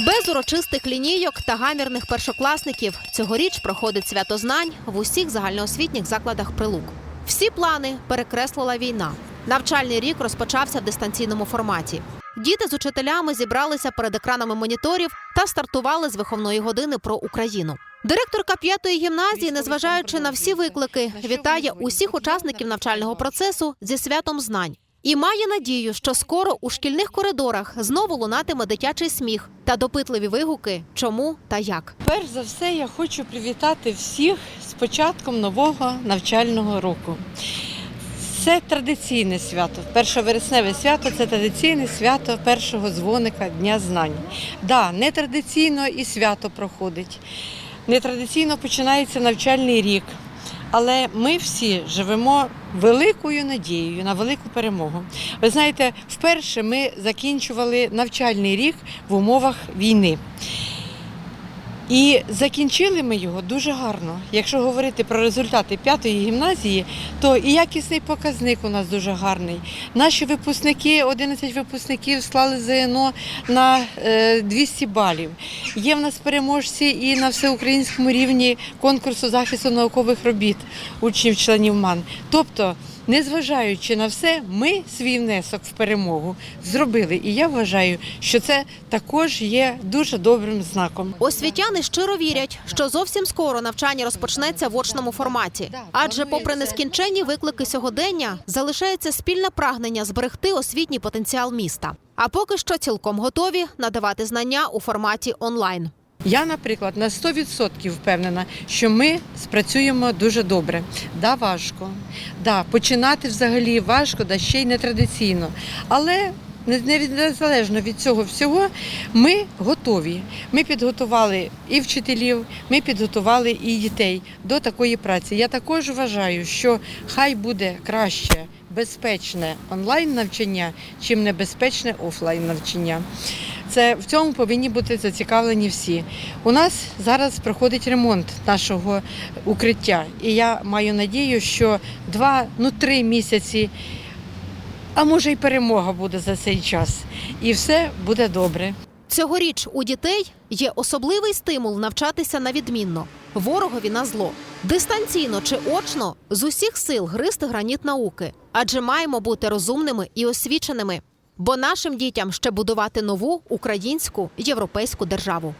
Без урочистих лінійок та гамірних першокласників цьогоріч проходить свято знань в усіх загальноосвітніх закладах прилук. Всі плани перекреслила війна. Навчальний рік розпочався в дистанційному форматі. Діти з учителями зібралися перед екранами моніторів та стартували з виховної години про Україну. Директорка п'ятої гімназії, незважаючи на всі виклики, вітає усіх учасників навчального процесу зі святом знань і має надію, що скоро у шкільних коридорах знову лунатиме дитячий сміх та допитливі вигуки, чому та як. Перш за все, я хочу привітати всіх з початком нового навчального року. Це традиційне свято. Першовересневе свято це традиційне свято першого дзвоника Дня знань. Да, нетрадиційно і свято проходить. Нетрадиційно починається навчальний рік. Але ми всі живемо великою надією на велику перемогу. Ви знаєте, вперше ми закінчували навчальний рік в умовах війни. І закінчили ми його дуже гарно. Якщо говорити про результати п'ятої гімназії, то і якісний показник у нас дуже гарний. Наші випускники, 11 випускників склали ЗНО на е, 200 балів. Є в нас переможці і на всеукраїнському рівні конкурсу захисту наукових робіт учнів-членів МАН. Тобто, незважаючи на все, ми свій внесок в перемогу зробили. І я вважаю, що це також є дуже добрим знаком. Освітяни щиро вірять, що зовсім скоро навчання розпочнеться в очному форматі. Адже, попри нескінченні виклики сьогодення, залишається спільне прагнення зберегти освітній потенціал міста. А поки що цілком готові надавати знання у форматі онлайн. Я, наприклад, на 100% впевнена, що ми спрацюємо дуже добре. Да, важко. Да, починати взагалі важко, да ще й. Але не- не від- незалежно від цього всього, ми готові. Ми підготували і вчителів, ми підготували і дітей до такої праці. Я також вважаю, що хай буде краще безпечне онлайн навчання, чим небезпечне офлайн навчання. Це в цьому повинні бути зацікавлені всі. У нас зараз проходить ремонт нашого укриття, і я маю надію, що два, ну три місяці, а може й перемога буде за цей час, і все буде добре. Цьогоріч у дітей є особливий стимул навчатися на відмінно. Ворогові на зло. Дистанційно чи очно з усіх сил гризти граніт науки, адже маємо бути розумними і освіченими. Бо нашим дітям ще будувати нову українську європейську державу.